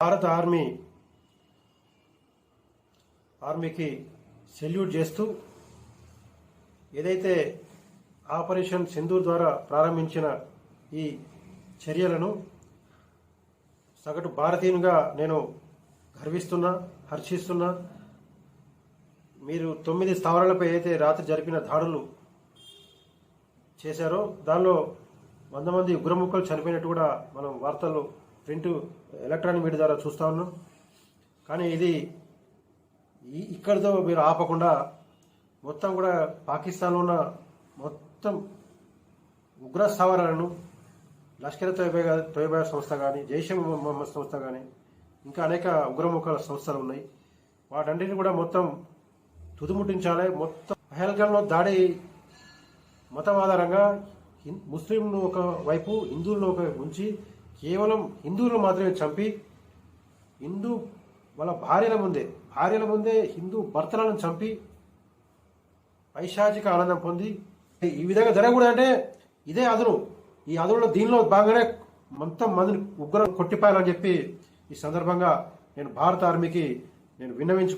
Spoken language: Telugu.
భారత ఆర్మీ ఆర్మీకి సెల్యూట్ చేస్తూ ఏదైతే ఆపరేషన్ సింధూర్ ద్వారా ప్రారంభించిన ఈ చర్యలను సగటు భారతీయునిగా నేను గర్విస్తున్నా హర్షిస్తున్నా. మీరు తొమ్మిది స్థావరాలపై అయితే రాత్రి జరిపిన దాడులు చేశారో దానిలో వంద మంది ఉగ్రముఖలు చనిపోయినట్టు కూడా మనం వార్తలు ప్రింట్ ఎలక్ట్రానిక్ మీడియా ద్వారా చూస్తూ ఉన్నాం. కానీ ఇది ఇక్కడితో మీరు ఆపకుండా మొత్తం కూడా పాకిస్తాన్లో ఉన్న మొత్తం ఉగ్ర స్థావరాలను లష్కర్ తోయబా తోయబా సంస్థ కానీ జైషే మొహమ్మద్ సంస్థ కానీ ఇంకా అనేక ఉగ్రముఖాల సంస్థలు ఉన్నాయి. వాటన్నిటిని కూడా మొత్తం తుదిముట్టించాలి. మొత్తం పహల్గాంలో దాడి మతం ఆధారంగా ముస్లింలు ముస్లింను ఒక వైపు హిందువులను ఒక ఉంచి కేవలం హిందువులను మాత్రమే చంపి హిందూ వాళ్ళ భార్యల ముందే భార్యల ముందే హిందూ భర్తలను చంపి పైశాచిక ఆనందం పొంది ఈ విధంగా జరగకూడదంటే ఇదే అదును. ఈ అదునులో దీనిలో బాగానే మొత్తం మందిని ఉగ్రం కొట్టిపాయాలని చెప్పి ఈ సందర్భంగా నేను భారత ఆర్మీకి నేను విన్నవించుకుంటున్నాను